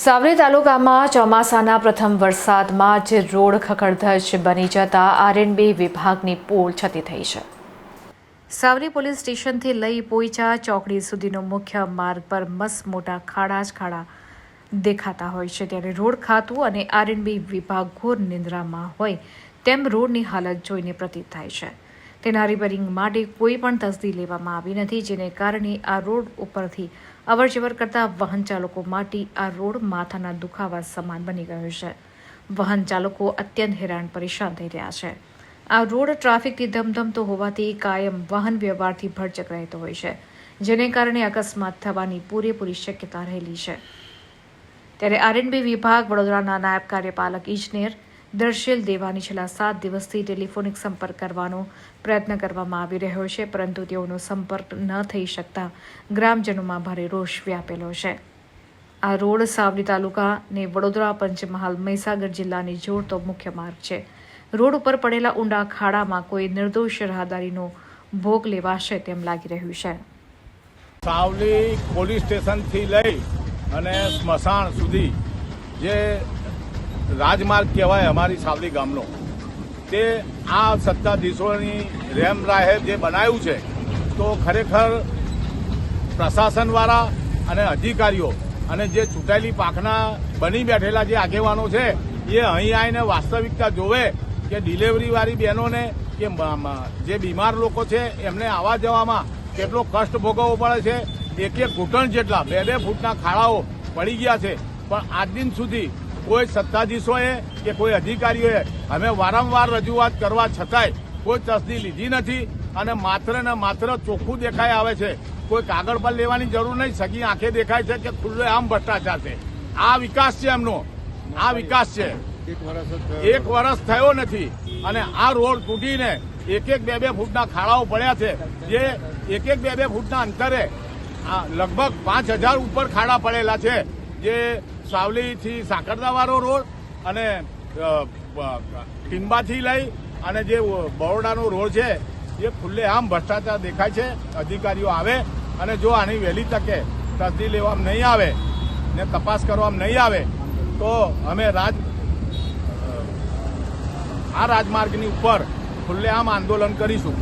સાવલી તાલુકામાં ચોમાસાના પ્રથમ વરસાદમાં જ રોડ ખખડધજ બની જતા આરએનબી વિભાગની પોલ છતી થઈ છે. સાવરી પોલીસ સ્ટેશનથી લઈ પોઈચા ચોકડી સુધીનો મુખ્ય માર્ગ પર મસ્ત મોટા ખાડા જ ખાડા દેખાતા હોય છે. ત્યારે રોડ ખાતું અને આરએનબી વિભાગ ઘોર નિંદ્રામાં હોય તેમ રોડની હાલત જોઈને પ્રતીત થાય છે. તેના રિપેરિંગ માટે કોઈ પણ તસદી લેવામાં આવી નથી, જેને કારણે આ રોડ ઉપરથી અવરજવર કરતા વાહન ચાલકો માટે આ રોડ માથાના દુખાવા સમાન બની ગયો છે. વાહન ચાલકો અત્યંત હેરાન પરેશાન થઈ રહ્યા છે. આ રોડ ટ્રાફિકથી ધમધમતો હોવાથી કાયમ વાહન વ્યવહારથી ભરચક રહેતો હોય છે, જેને કારણે અકસ્માત થવાની પૂરેપૂરી શક્યતા રહેલી છે. ત્યારે આરએનબી વિભાગ વડોદરાના નાયબ કાર્યપાલક ઇજનેર દર્શિલ દેવાની છેલ્લા સાત દિવસથી ટેલિફોનિક સંપર્ક કરવાનો પ્રયત્ન કરવામાં આવી રહ્યો છે, પરંતુ તેઓનો સંપર્ક ન થઈ શકતા ગ્રામજનોમાં ભારે રોષ વ્યાપેલો છે. આ રોડ સાવલી તાલુકાને વડોદરા પંચમહાલ મહીસાગર જિલ્લાને જોડતો મુખ્ય માર્ગ છે. રોડ ઉપર પડેલા ઊંડા ખાડામાં કોઈ નિર્દોષ રાહદારીનો ભોગ લેવાશે તેમ લાગી રહ્યું છે. સાવલી પોલીસ સ્ટેશનથી લઈ અને સ્મશાન સુધી જે રાજમાર્ગ કહેવાય અમારી સાવલી ગામનો. તે આ સત્તાધીશોની રેમ રાહે જે બનાવ્યું છે, તો ખરેખર પ્રશાસનવાળા અને અધિકારીઓ અને જે ચૂંટાયેલી પાકના બની બેઠેલા જે આગેવાનો છે, એ અહીં આવીને વાસ્તવિકતા જોવે કે ડિલિવરીવાળી બહેનોને કે જે બીમાર લોકો છે, એમને આવવા જવામાં કેટલો કષ્ટ ભોગવવો પડે છે એક એક ઘૂંટણ જેટલા બે બે ફૂટના ખાડાઓ પડી ગયા છે. પણ આજ દિન સુધી કોઈ સત્તાધીશોએ કે કોઈ અધિકારીઓએ અમે વારંવાર રજૂઆત કરવા છતાંય કોઈ તસદી લીધી નથી અને માત્ર ને માત્ર ચોખ્ખું દેખાય આવે છે. કોઈ કાગળ પર લેવાની જરૂર નહીં. સગી આંખે દેખાય છે કે ખુલ્લો આમ ભ્રષ્ટાચાર છે. આ વિકાસ છે એમનો. આ વિકાસ છે. એક વર્ષ થયો નથી. અને આ રોડ તૂટીને એક એક બે બે ફૂટના ખાડાઓ પડ્યા છે. જે એક એક બે બે ફૂટના અંતરે આ લગભગ પાંચ હજાર ઉપર ખાડા પડેલા છે. જે સાવલીથી સાકરદાવાળો રોડ અને ટીંબાથી લઈ અને જે બરોડાનો રોડ છે, એ ખુલ્લે આમ ભ્રષ્ટાચાર દેખાય છે, અધિકારીઓ આવે અને જો આની વહેલી તકે તસદી લેવામાં નહીં આવે ને તપાસ કરવામાં નહીં આવે, તો અમે રાજ આ રાજમાર્ગની ઉપર ખુલ્લેઆમ આંદોલન કરીશું.